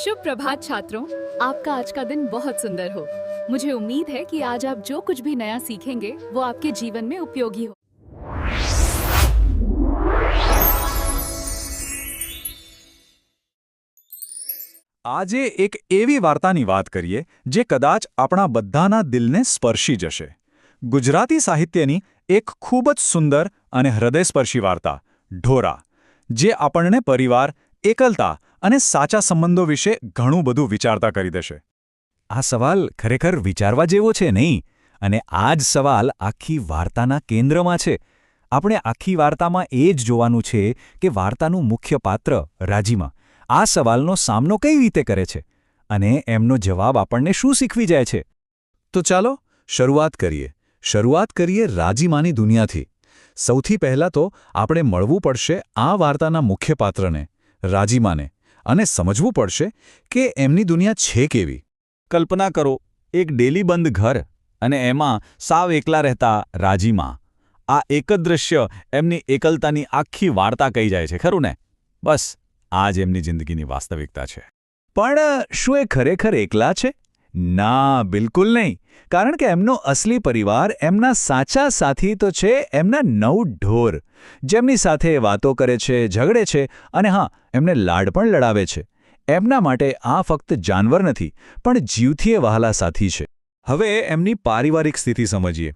शुभ प्रभात छात्रों आपका आज का दिन बहुत सुंदर हो मुझे उम्मीद है कि आज आप जो कुछ भी नया सीखेंगे वो आपके जीवन में उपयोगी हो આજે એક એવી વાર્તાની વાત કરીએ જે કદાચ આપણા બધાના દિલને સ્પર્શી જશે ગુજરાતી સાહિત્યની એક ખૂબ જ સુંદર અને હૃદયસ્પર્શી વાર્તા ઢોરા જે આપણને પરિવાર એકલતા અને સાચા સંબંધો વિશે ઘણું બધું વિચારતા કરી દેશે. આ સવાલ ખરેખર વિચારવા જેવો છે નહીં, અને આ જ સવાલ આખી વાર્તાના કેન્દ્રમાં છે. આપણે આખી વાર્તામાં એ જ જોવાનું છે કે વાર્તાનું મુખ્ય પાત્ર રાજીમાં. આ સવાલનો સામનો કઈ રીતે કરે છે? અને એમનો જવાબ આપણને શું શીખવી જાય છે? તો ચાલો, શરૂઆત કરીએ. શરૂઆત કરીએ રાજીમાની દુનિયાથી. સૌથી પહેલાં તો આપણે મળવું પડશે આ વાર્તાના મુખ્ય પાત્રને, રાજીમાને. અને સમજવું પડશે કે એમની દુનિયા છે કેવી. કલ્પના કરો, એક ડેલીબંધ ઘર અને એમાં સાવ એકલા રહેતા રાજીમા. આ એક જ દૃશ્ય એમની એકલતાની આખી વાર્તા કહી જાય છે, ખરું ને? બસ આ જ એમની જિંદગીની વાસ્તવિકતા છે. પણ શું એ ખરેખર એકલા છે? ના, બિલકુલ નહીં. કારણ કે એમનો અસલી પરિવાર એમના સાચા સાથી તો છે, એમના નવ ઢોર. જેમની સાથે વાતો કરે છે, ઝઘડે છે અને હા, એમને લાડ પણ લડાવે છે. એમના માટે આ ફક્ત જાનવર નથી, પણ જીવથી એ વહાલા સાથી છે. હવે એમની પારિવારિક સ્થિતિ સમજીએ.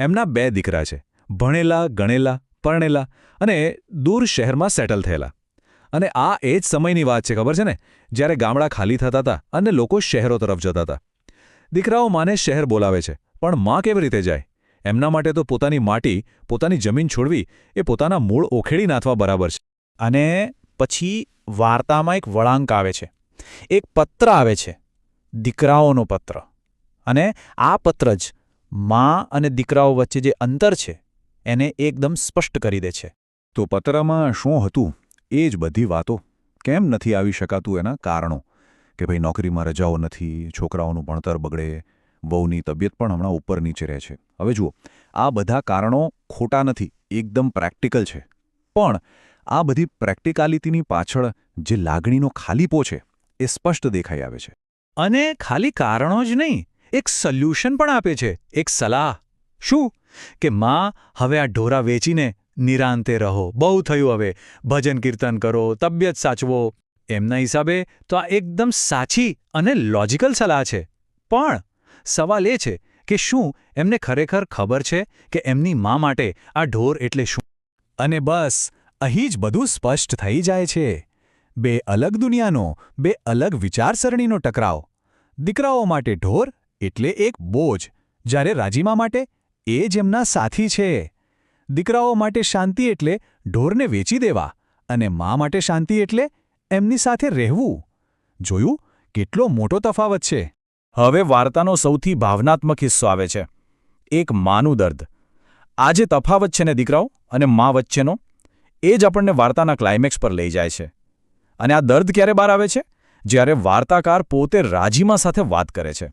એમના બે દીકરા છે, ભણેલા, ગણેલા, પરણેલા અને દૂર શહેરમાં સેટલ થયેલા. અને આ એ જ સમયની વાત છે, ખબર છે ને? જ્યારે ગામડા ખાલી થતા હતા અને લોકો શહેરો તરફ જતા હતા. દીકરાઓ માને શહેર બોલાવે છે, પણ માં કેવી રીતે જાય? એમના માટે તો પોતાની માટી, પોતાની જમીન છોડવી એ પોતાના મૂળ ઓખેડી નાથવા બરાબર છે. અને પછી વાર્તામાં એક વળાંક આવે છે. એક પત્ર આવે છે, દીકરાઓનો પત્ર. અને આ પત્ર જ મા અને દીકરાઓ વચ્ચે જે અંતર છે, એને એકદમ સ્પષ્ટ કરી દે છે. તો પત્રમાં શું હતું? એ જ બધી વાતો. કેમ નથી આવી શકાતું એના કારણો? કે ભાઈ નોકરીમાં રજાઓ નથી, છોકરાઓનું ભણતર બગડે, વહુની તબિયત પણ હમણાં ઉપર નીચે રહે છે. હવે જુઓ, આ બધા કારણો ખોટા નથી, એકદમ પ્રેક્ટિકલ છે. પણ આ બધી પ્રેક્ટિકાલિટીની પાછળ જે લાગણીનો ખાલીપો છે, એ સ્પષ્ટ દેખાઈ આવે છે. અને ખાલી કારણો જ નહીં, એક સોલ્યુશન પણ આપે છે, એક સલાહ. શું? કે માં, હવે આ ઢોરા વેચીને નિરાંતે રહો, બહુ થયું હવે. ભજન કીર્તન કરો, તબિયત સાચવો. એમના હિસાબે તો આ એકદમ સાચી અને લોજિકલ સલાહ છે. પણ સવાલ એ છે કે શું એમને ખરેખર ખબર છે કે એમની મા માટે આ ઢોર એટલે શું? અને બસ, અહીં જ બધું સ્પષ્ટ થઈ જાય છે. બે અલગ દુનિયાનો, બે અલગ વિચારસરણીનો ટકરાવ. દીકરાઓ માટે ઢોર એટલે એક બોજ, જ્યારે રાજીમા માટે એ જ એમના સાથી છે. દીકરાઓ માટે શાંતિ એટલે ઢોરને વેચી દેવા અને મા માટે શાંતિ એટલે એમની સાથે રહેવું? જોયું? કેટલો મોટો તફાવત છે. હવે વાર્તાનો સૌથી ભાવનાત્મક હિસ્સો આવે છે. એક માનું દર્દ. આ જે તફાવત છે ને દીકરાઓ અને મા વચ્ચેનો, એ જ આપણને વાર્તાના ક્લાઇમેક્સ પર લઈ જાય છે. અને આ દર્દ ક્યારે બહાર આવે છે? જ્યારે વાર્તાકાર પોતે રાજીમાં સાથે વાત કરે છે.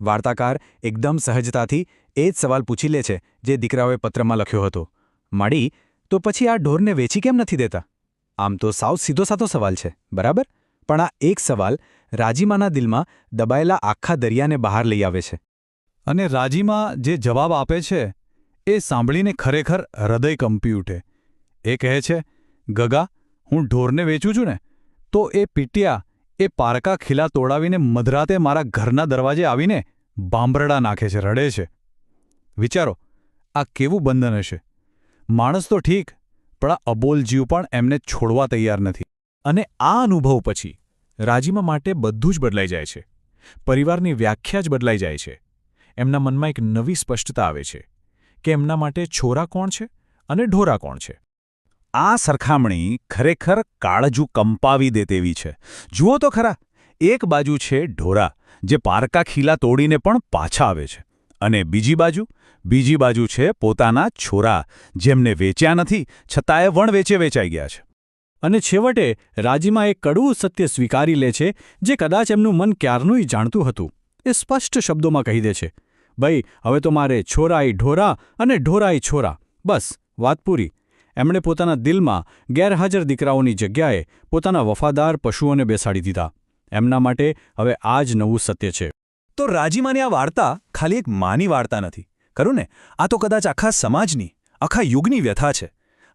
વાર્તાકાર એકદમ સહજતાથી એ જ સવાલ પૂછી લે છે જે દીકરાઓએ પત્રમાં લખ્યો હતો. માડી, તો પછી આ ઢોરને વેચી કેમ નથી દેતા? આમ તો સાવ સીધો સાધો સવાલ છે, બરાબર? પણ આ એક સવાલ રાજીમાના દિલમાં દબાયેલા આખા દરિયાને બહાર લઈ આવે છે. અને રાજીમા જે જવાબ આપે છે, એ સાંભળીને ખરેખર હૃદય કંપી ઉઠે. એ કહે છે, ગગા, હું ઢોરને વેચું છું ને, તો એ પીટિયા, એ પારકા ખીલા તોડાવીને મધરાતે મારા ઘરના દરવાજે આવીને બાંભરડા નાખે છે, રડે છે. વિચારો, આ કેવું બંધન હશે? માણસ તો ઠીક પણ અબોલ જીવ પણ એમને છોડવા તૈયાર નથી. અને આ અનુભવ પછી રાજીમા માટે બધું જ બદલાઈ જાય છે. પરિવારની વ્યાખ્યા જ બદલાઈ જાય છે. એમના મનમાં એક નવી સ્પષ્ટતા આવે છે કે એમના માટે છોરા કોણ છે અને ઢોરા કોણ છે. આ સરખામણી ખરેખર કાળજું કંપાવી દે તેવી છે. જુઓ તો ખરા, એક બાજુ છે ઢોરા, જે પારકા ખીલા તોડીને પણ પાછા આવે છે. અને બીજી બાજુ બીજી બાજુ છે પોતાના છોરા, જેમને વેચ્યા નથી, છતાંય વણ વેચે વેચાઈ ગયા છે. અને છેવટે રાજીમાં એક કડવું સત્ય સ્વીકારી લે છે, જે કદાચ એમનું મન ક્યારનુંય જાણતું હતું. એ સ્પષ્ટ શબ્દોમાં કહી દે છે, ભાઈ, હવે તો મારે છોરાઈ ઢોરા અને ઢોરાઈ છોરા. બસ, વાત પૂરી. એમણે પોતાના દિલમાં ગેરહાજર દીકરાઓની જગ્યાએ પોતાના વફાદાર પશુઓને બેસાડી દીધા. એમના માટે હવે આ જ નવું સત્ય છે. તો રાજીમાની આ વાર્તા ખાલી એક માની વાર્તા નથી. ખરું ને? આ તો કદાચ આખા સમાજની, આખા યુગની વ્યથા છે.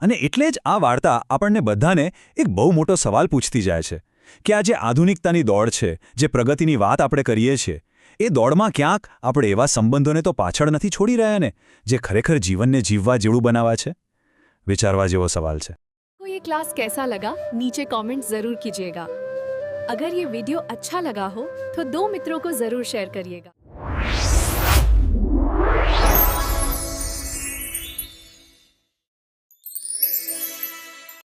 અને એટલે જ આ વાર્તા આપણને બધાને એક બહુ મોટો સવાલ પૂછતી જાય છે. કે આ જે આધુનિકતાની દોડ છે, જે પ્રગતિની વાત આપણે કરીએ છીએ, એ દોડમાં ક્યાંક આપણે એવા સંબંધોને તો પાછળ નથી છોડી રહ્યા ને, જે ખરેખર જીવનને જીવવા જેવું બનાવા છે? વિચારવા જેવો સવાલ છે. તો ક્લાસ કેસા લગા? નીચે કોમેન્ટ જરૂર કીજીએગા. અગર યે વિડિયો અચ્છા લગા હો, તો દો મિત્રો કો જરૂર શેર કરિયેગા